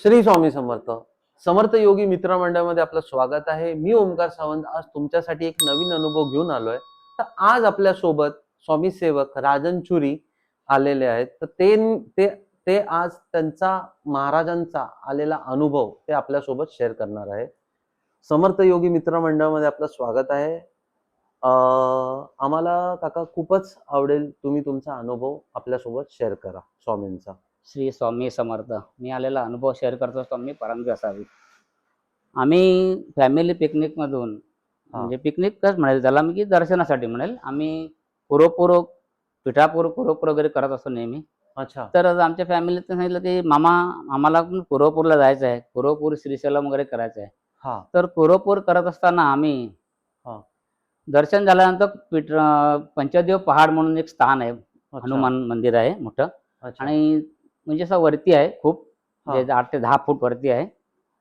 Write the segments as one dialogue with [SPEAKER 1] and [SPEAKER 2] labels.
[SPEAKER 1] श्री स्वामी समर्थ. समर्थ योगी मित्रमंडळामध्ये आपलं स्वागत आहे. मी ओमकार सावंत. आज तुमच्यासाठी एक नवीन अनुभव घेऊन आलोय. तर आज आपल्यासोबत स्वामी सेवक राजन चुरी आलेले आहेत. तर ते ते ते आज त्यांचा महाराजांचा आलेला अनुभव ते आपल्यासोबत शेअर करणार आहे. समर्थ योगी मित्रमंडळामध्ये आपलं स्वागत आहे. आम्हाला काका खूपच आवडेल तुम्ही तुमचा अनुभव आपल्यासोबत शेअर करा स्वामींचा.
[SPEAKER 2] श्री स्वामी समर्थ. मी आलेला अनुभव शेअर करतो स्वामी परंगी असावी आम्ही फॅमिली पिकनिकमधून म्हणजे पिकनिकच म्हणेल त्याला मी की दर्शनासाठी म्हणेल आम्ही पुरोपूर पिठापूर पुरोपूर वगैरे करत असतो नेहमी.
[SPEAKER 1] अच्छा.
[SPEAKER 2] तर आमच्या फॅमिलीत सांगितलं की मामा आम्हाला पण पुरोपूरला जायचं आहे. पुरोपूर श्रीशैलम वगैरे करायचं आहे. तर पुरोपूर करत असताना आम्ही. दर्शन झाल्यानंतर पिठ पंचदेव पहाड म्हणून एक स्थान आहे. हनुमान मंदिर आहे मोठं. आणि म्हणजे असं वरती आहे खूप. म्हणजे आठ ते दहा फूट वरती आहे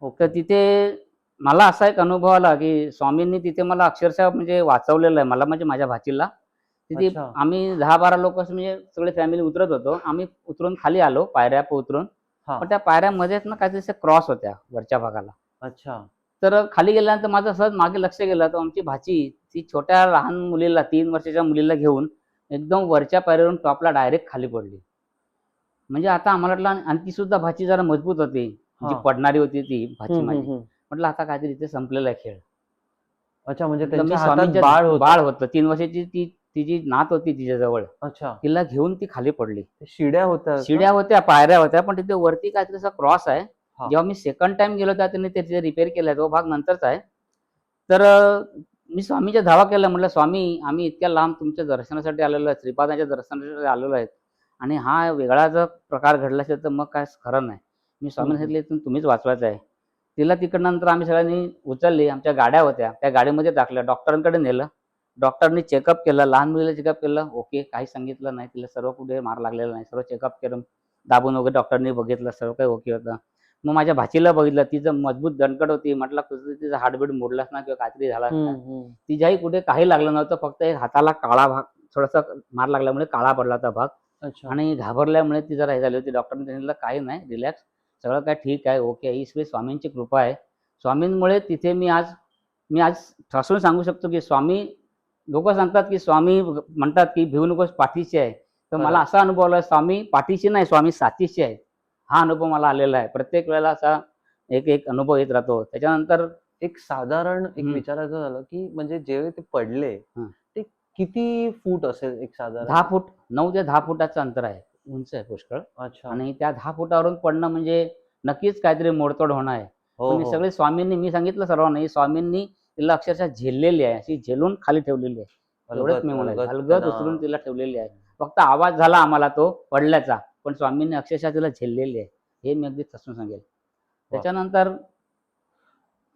[SPEAKER 1] ओके.
[SPEAKER 2] तर तिथे मला असा एक अनुभव आला की स्वामींनी तिथे मला अक्षरशः म्हणजे वाचवलेलं आहे मला म्हणजे माझ्या भाचीला तिथे. आम्ही दहा बारा लोक म्हणजे सगळे फॅमिली उतरत होतो आम्ही उतरून खाली आलो पायऱ्या उतरून. पण त्या पायऱ्यामध्येच ना काहीतरी क्रॉस होत्या वरच्या भागाला
[SPEAKER 1] अच्छा
[SPEAKER 2] तर खाली गेल्यानंतर माझं सहज मागे लक्ष गेलं तर आमची भाची ती छोट्या लहान मुलीला तीन वर्षाच्या मुलीला घेऊन एकदम वरच्या पायरीवरून टॉपला डायरेक्ट खाली पडली म्हणजे आता आम्हाला वाटलं आणि ती सुद्धा भाची जरा मजबूत होती. जी. पडणारी होती ती भाची माझी. म्हटलं आता काहीतरी इथे संपलेला आहे खेळ.
[SPEAKER 1] अच्छा म्हणजे त्यांच्या हातात बाळ होत.
[SPEAKER 2] बाळ होतं. तीन वर्षाची ती तिची नात होती तिच्याजवळ
[SPEAKER 1] अच्छा.
[SPEAKER 2] तिला घेऊन ती खाली पडली.
[SPEAKER 1] ते शिड्या होत्या का?
[SPEAKER 2] शिड्या होत्या पायऱ्या होत्या पण तिथे वरती काहीतरी असा क्रॉस आहे.
[SPEAKER 1] हा.
[SPEAKER 2] जेव्हा मी सेकंड टाइम गेलो तेव्हा त्यांनी ते तिथे रिपेअर केलाय तो भाग नंतरचा आहे. तर अं, मी स्वामीच्या धावा केला म्हटलं स्वामी आम्ही इतक्या लांब तुमच्या दर्शनासाठी आलेलो आहे श्रीपादांच्या दर्शनासाठी आलेलो आहेत आणि हा वेगळा जर प्रकार घडला असेल तर मग काय खरं नाही. मी स्वामी. सांगितले तुम्हीच वाचवायचं आहे. तिला तिकडं नंतर आम्ही सगळ्यांनी उचलली. आमच्या गाड्या होत्या. त्या गाडीमध्ये टाकल्या. डॉक्टरांकडे नेलं. डॉक्टरनी चेकअप केलं. लहान मुलीला चेकअप केलं. ओके काही सांगितलं नाही तिला. सर्व कुठे मार लागलेला नाही. सर्व चेकअप केलं दाबून वगैरे डॉक्टरनी बघितलं. सर्व काही ओके होतं. मग माझ्या भाचीला बघितलं. तिचं मजबूत दणकट होती. म्हटलं कुठं तिचं हार्टबीट मोडलाच ना किंवा काहीतरी झाला. तिच्याही कुठे काही लागलं नव्हतं. फक्त एक हाताला काळा भाग थोडासा मार लागल्यामुळे काळा पडला होता भाग.
[SPEAKER 1] अच्छा.
[SPEAKER 2] आणि घाबरल्यामुळे ती जरा हे झाली होती. डॉक्टरने सांगितलं काही नाही रिलॅक्स सगळं काय ठीक आहे ओके ही सगळी स्वामींची कृपा आहे. स्वामींमुळे तिथे मी आज मी आज ठासून सांगू शकतो की स्वामी लोक सांगतात की स्वामी म्हणतात की भिवू नकोस पाठीशी आहे. तर मला. असा अनुभव आला स्वामी पाठीशी नाही स्वामी साथीशी आहे. हा अनुभव मला आलेला आहे. प्रत्येक वेळेला असा एक एक अनुभव येत राहतो. त्याच्यानंतर
[SPEAKER 1] एक साधारण एक. विचारायचं झालं की म्हणजे जेव्हा ते पडले. ते किती फूट असेल एक साधारण?
[SPEAKER 2] दहा फूट नऊ ते दहा फुटाचं अंतर आहे. उंच आहे पुष्कळ.
[SPEAKER 1] अच्छा.
[SPEAKER 2] आणि त्या दहा फुटावरून पडणं म्हणजे नक्कीच काहीतरी मोडतोड होणं आहे.
[SPEAKER 1] हो
[SPEAKER 2] पण हे
[SPEAKER 1] हो.
[SPEAKER 2] सगळे स्वामींनी मी सांगितलं सर्वांना ही स्वामींनी तिला अक्षरशः झेललेली आहे. अशी झेलून खाली ठेवलेली आहे. एवढंच मी म्हणेल.
[SPEAKER 1] अलगद.
[SPEAKER 2] हलगत उचलून तिला ठेवलेली आहे. फक्त आवाज झाला आम्हाला तो पडल्याचा पण स्वामींनी अक्षरशः तिला झेललेली आहे. हे मी अगदी तसून सांगेल. त्याच्यानंतर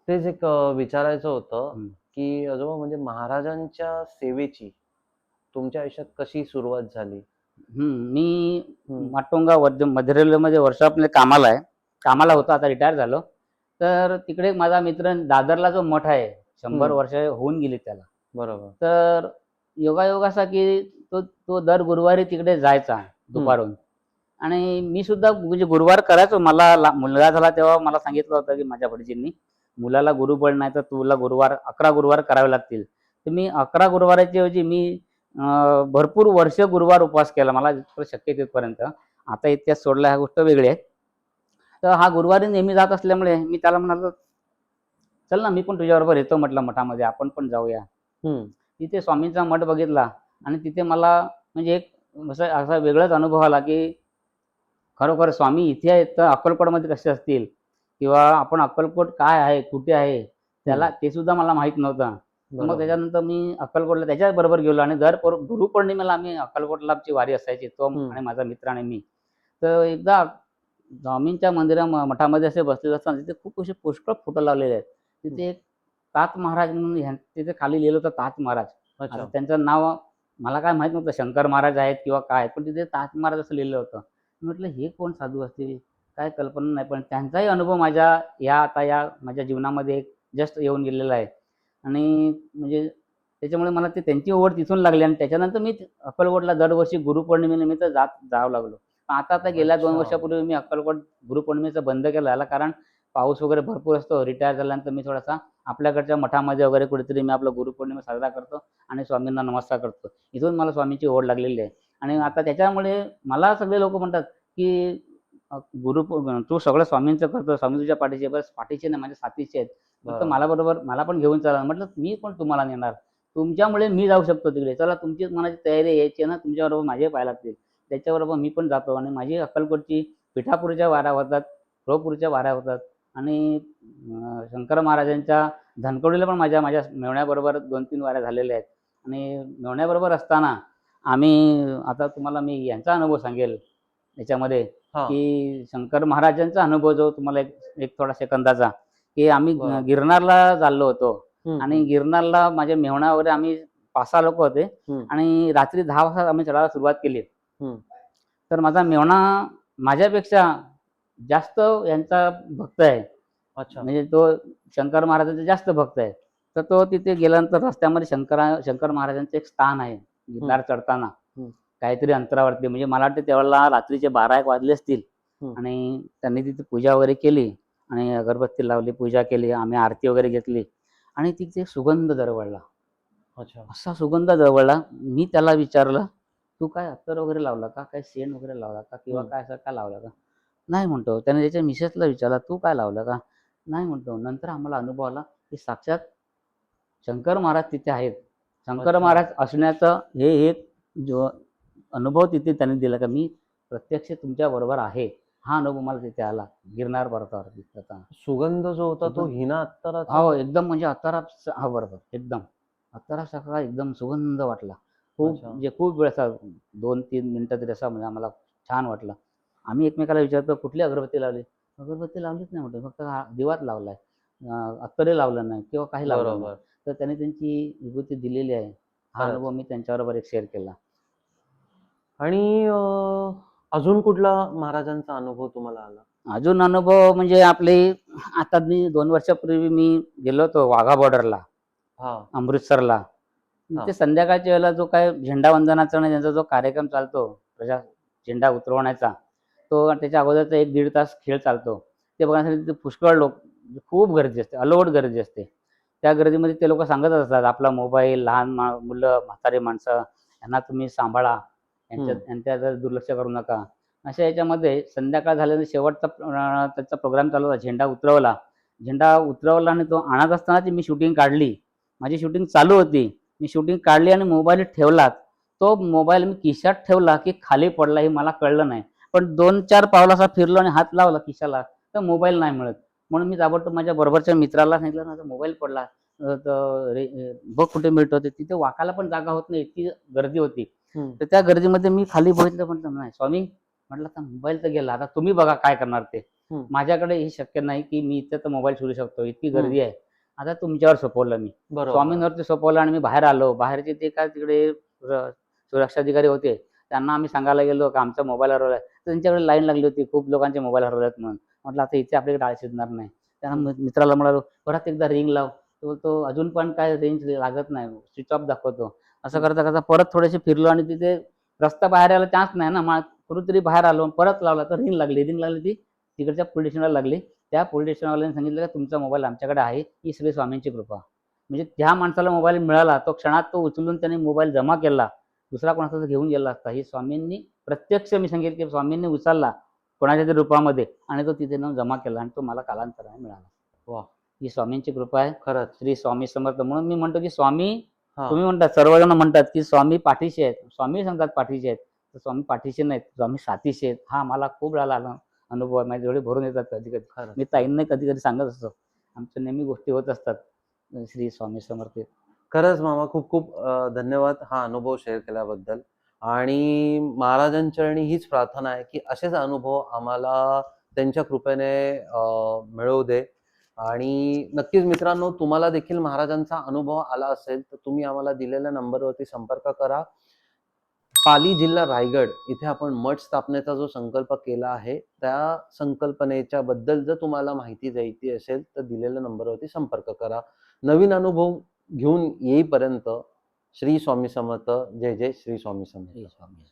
[SPEAKER 1] तेच एक अं, विचारायचं होतं.
[SPEAKER 2] हम्म.
[SPEAKER 1] की आजोबा म्हणजे महाराजांच्या सेवेची तुमच्या आयुष्यात कशी सुरुवात झाली?
[SPEAKER 2] मी. माटोंगा मध्य रेल्वेमध्ये वर्षापने कामाला आहे. कामाला होतो आता रिटायर झालो. तर तिकडे माझा मित्र दादरला जो मठ आहे शंभर. वर्ष होऊन गेली त्याला.
[SPEAKER 1] बरोबर.
[SPEAKER 2] तर योगायोग असा की तो तो दर गुरुवारी तिकडे जायचा दुपारून. आणि मी सुद्धा म्हणजे गुरुवार करायचो. मला मुलगा झाला तेव्हा मला सांगितलं होतं की माझ्या भटजींनी मुलाला गुरुबळ नाही तर तुला गुरुवार अकरा गुरुवार करावे लागतील. तर मी अकरा गुरुवाराच्या ऐवजी मी भरपूर वर्ष गुरुवार उपवास केला. मला शक्य तिथपर्यंत. आता इतिहास सोडला ह्या गोष्ट वेगळी आहे. तर हा गुरुवारी नेहमी जात असल्यामुळे मी त्याला म्हणालो चल ना मी पण तुझ्याबरोबर येतो म्हटलं मठामध्ये. आपण पण जाऊया. तिथे स्वामींचा मठ बघितला आणि तिथे मला म्हणजे एक असं असा वेगळाच अनुभव आला की खरोखर स्वामी इथे आहेत तर अक्कलकोटमध्ये कसे असतील? किंवा आपण अक्कलकोट काय आहे कुठे आहे त्याला ते सुद्धा मला माहीत नव्हतं. मग. त्याच्यानंतर मी अक्कलकोटला त्याच्याच बरोबर गेलो आणि दर पौर- गुरुपौर्णिमेला आम्ही अक्कलकोटला आमची वारी असायची तो. आणि माझा मित्र आणि मी. तर एकदा स्वामींच्या मंदिरा मठामध्ये असे बसलेले असताना तिथे खूप असे पुष्कळ फोटो लावलेले आहेत. तिथे एक तात महाराज म्हणून तिथे खाली लिहिलं होतं तात महाराज. त्यांचं नाव मला काय माहीत नव्हतं शंकर महाराज आहेत किंवा काय पण तिथे तात महाराज असं लिहिलं होतं. म्हटलं हे कोण साधू असतील? काय कल्पना नाही पण त्यांचाही अनुभव माझ्या या आता या माझ्या जीवनामध्ये जस्ट येऊन गेलेला आहे. आणि म्हणजे त्याच्यामुळे मला ते त्यांची ओढ तिथून लागली आणि त्याच्यानंतर मी अक्कलकोटला दरवर्षी गुरुपौर्णिमेनिमित्त जात जावं लागलो. पण आता आता गेल्या दोन. वर्षापूर्वी मी अक्कलकोट गुरुपौर्णिमेचं बंद केलं याला कारण पाऊस वगैरे भरपूर असतो रिटायर झाल्यानंतर मी थोडासा आपल्याकडच्या मठामध्ये वगैरे कुठेतरी मी आपला गुरुपौर्णिमा साजरा करतो आणि स्वामींना नमस्कार करतो. इथून मला स्वामींची ओढ लागलेली आहे. आणि आता त्याच्यामुळे मला सगळे लोक म्हणतात की गुरु तू सगळं स्वामींचं करतो स्वामी तुझ्या पाठीचे बस पाठीचे नाही माझ्या साथीचे आहेत. फक्त. मला बरोबर मला पण घेऊन चला. म्हटलं मी पण तुम्हाला नेणार. तुमच्यामुळे मी जाऊ शकतो तिकडे. चला तुमची मनाची तयारी यायची आहे ना तुमच्याबरोबर माझे पाय लागतील. त्याच्याबरोबर मी पण जातो आणि माझी अक्कलकोटची पिठापूरच्या वाऱ्या होतात रोपूरच्या वाऱ्या होतात आणि शंकर महाराजांच्या धनकवडीला पण माझ्या माझ्या मेवण्याबरोबर दोन तीन वाऱ्या झालेल्या आहेत. आणि मेवण्याबरोबर असताना आम्ही आता तुम्हाला मी यांचा अनुभव सांगेल याच्यामध्ये. की शंकर महाराजांचा अनुभव जो तुम्हाला एक एक थोडा सेकंदाचा की आम्ही. गिरनारला चाललो होतो. आणि गिरनारला माझ्या मेहणा वगैरे आम्ही पाच सहा लोक होते. आणि रात्री दहा वाजता आम्ही चढायला सुरुवात केली. तर माझा मेवणा माझ्यापेक्षा जास्त यांचा भक्त आहे
[SPEAKER 1] अच्छा
[SPEAKER 2] म्हणजे तो शंकर महाराजांचा जास्त भक्त आहे तर तो तिथे गेल्यानंतर रस्त्यामध्ये शंकरा शंकर महाराजांचं एक स्थान आहे गिरनार चढताना. काहीतरी अंतरावरती. म्हणजे मला वाटतं त्यावेळेला रात्रीचे बारा एक वाजले असतील. आणि त्यांनी तिथे पूजा वगैरे केली. आणि अगरबत्ती लावली पूजा केली. आम्ही आरती वगैरे घेतली. आणि तिथे सुगंध दरवळला.
[SPEAKER 1] अच्छा.
[SPEAKER 2] असा सुगंध दरवळला. मी त्याला विचारलं तू काय अत्तर वगैरे लावला का? काय शेण वगैरे लावला का? किंवा. काय असं काय लावला का? नाही म्हणतो. त्याने त्याच्या मिसेसला विचारला तू काय लावलं का? नाही म्हणतो. नंतर आम्हाला अनुभव आला की साक्षात शंकर महाराज तिथे आहेत. शंकर. महाराज असण्याचं हे एक जो अनुभव तिथे त्यांनी दिला का मी प्रत्यक्ष तुमच्या बरोबर आहे. हा अनुभव मला तिथे आला. गिरनार पर्वतावरती जाताना.
[SPEAKER 1] सुगंध जो होता तो. हिना अत्तराचा?
[SPEAKER 2] हो एकदम म्हणजे अत्तारा हा बरोबर एकदम. अत्तारा सकाळ एकदम सुगंध वाटला. खूप. म्हणजे खूप वेळ असा दोन तीन मिनिटं तरी असा म्हणजे आम्हाला छान वाटलं. आम्ही एकमेकाला विचारतो कुठली अगरबत्ती लावली? अगरबत्ती लावलीच नाही म्हणतो फक्त हा दिवात लावलाय. अत्तरे लावलं नाही किंवा काही लावलं तर त्याने त्यांची विभूती दिलेली आहे. हा. अनुभव मी त्यांच्याबरोबर एक शेअर केला.
[SPEAKER 1] आणि अजून कुठला महाराजांचा अनुभव तुम्हाला आला?
[SPEAKER 2] अजून अनुभव म्हणजे आपले आता मी दोन वर्षापूर्वी मी गेलो होतो वाघा बॉर्डरला
[SPEAKER 1] हा.
[SPEAKER 2] अमृतसरला. ते संध्याकाळच्या वेळेला जो काय झेंडा वंदनाचा आणि त्यांचा जो कार्यक्रम चालतो प्रजा झेंडा उतरवण्याचा तो त्याच्या अगोदरचा एक दीड तास खेळ चालतो. ते बघण्यासाठी तिथे पुष्कळ लोक खूप गर्दी असते अलोट गर्दी असते. त्या गर्दीमध्ये ते लोक सांगत असतात आपला मोबाईल लहान मुलं म्हातारी माणसं यांना तुम्ही सांभाळा. यांच्या यांच्याकडे दुर्लक्ष करू नका. अशा याच्यामध्ये संध्याकाळ झाल्यानंतर शेवटचा त्याचा प्रोग्राम चालू होता झेंडा उतरवला. झेंडा उतरवला आणि तो आणत असताना ती मी शूटिंग काढली. माझी शूटिंग चालू होती. मी शूटिंग काढली आणि मोबाईल ठेवला तो मोबाईल मी खिशात ठेवला की खाली पडला हे मला कळलं नाही. पण दोन चार पावला असा फिरलो आणि हात लावला खिशाला. तर मोबाईल नाही मिळत. म्हणून मी ताबडतोब माझ्या बरोबरच्या मित्राला सांगितलं माझा मोबाईल पडला. तर बघ कुठे मिळतो तिथे वाकायला पण जागा होत नाही. इतकी गर्दी होती. तर त्या गर्दीमध्ये मी खाली बघितलं म्हटलं नाही स्वामी म्हटलं आता मोबाईल तर गेला. आता तुम्ही बघा काय करणार ते. माझ्याकडे हे शक्य नाही की मी इथे तर मोबाईल शोधू शकतो. इतकी गर्दी आहे. आता तुमच्यावर सोपवलं मी. स्वामींवरती सोपवलं आणि मी बाहेर आलो. बाहेरचे ते काय तिकडे सुर- सुरक्षा अधिकारी होते त्यांना आम्ही सांगायला गेलो की आमचा मोबाईल हरवलाय. तर त्यांच्याकडे लाईन लागली होती. खूप लोकांचे मोबाईल हरवलेत म्हणून. म्हटलं आता इथे आपल्याकडे डाळ शिजणार नाही. त्यांना मित्राला म्हणालो परत एकदा रिंग लाव. तो तो अजून पण काय रेंज लागत नाही. स्विच ऑफ दाखवतो. असं करता करता परत थोडेसे फिरलो आणि तिथे रस्ता बाहेर यायला चान्स नाही ना मग कुठेतरी बाहेर आलो परत लावला तर रिंग लागली रिंग लागली ती तिकडच्या पोलीस स्टेशनला लागली. त्या पोलीस स्टेशनवाल्याने सांगितलं की तुमचा मोबाईल आमच्याकडे आहे ही सगळी स्वामींची कृपा. म्हणजे त्या माणसाला मोबाईल मिळाला तो क्षणात तो उचलून त्याने मोबाईल जमा केला दुसरा कोणाचा तरी घेऊन गेला असता. ही स्वामींनी प्रत्यक्ष मी सांगेल की स्वामींनी उचलला कोणाच्या तरी रूपामध्ये आणि तो तिथे नेऊन जमा केला आणि तो मला कालांतराने मिळाला.
[SPEAKER 1] वा.
[SPEAKER 2] ही स्वामींची कृपा आहे.
[SPEAKER 1] खरंच.
[SPEAKER 2] श्री स्वामी समर्थ. म्हणून मी म्हणतो की स्वामी. तुम्ही म्हणतात सर्वजण म्हणतात की स्वामी पाठीशी आहेत. स्वामी सांगतात पाठीशी आहेत. तर स्वामी पाठीशी नाहीत. स्वामी साथीशी आहेत. हा मला खूप वेळा आला अनुभव आहे. माझे डोळे भरून येतात कधी कधी मी ताईंना कधी कधी सांगत असतो. आमच्या नेहमी गोष्टी होत असतात. श्री स्वामी समर्थ.
[SPEAKER 1] खरंच मामा खूप खूप धन्यवाद हा अनुभव शेअर केल्याबद्दल. आणि महाराजांचरणी हीच प्रार्थना आहे की असेच अनुभव आम्हाला त्यांच्या कृपेने मिळवू दे. आणि नक्कीच मित्रांनो तुम्हाला देखील महाराजांचा अनुभव आला असेल तर तुम्ही आम्हाला दिलेल्या नंबरवरती संपर्क करा. पाली जिल्हा रायगड इथे आपण मठ स्थापनेचा जो संकल्प केला आहे त्या संकल्पनेच्या बद्दल जर तुम्हाला माहिती द्यायची असेल तर दिलेल्या नंबरवरती संपर्क करा. नवीन अनुभव घेऊन येईपर्यंत श्री स्वामी समर्थ. जय जय श्री स्वामी समर्थ.
[SPEAKER 2] स्वामी.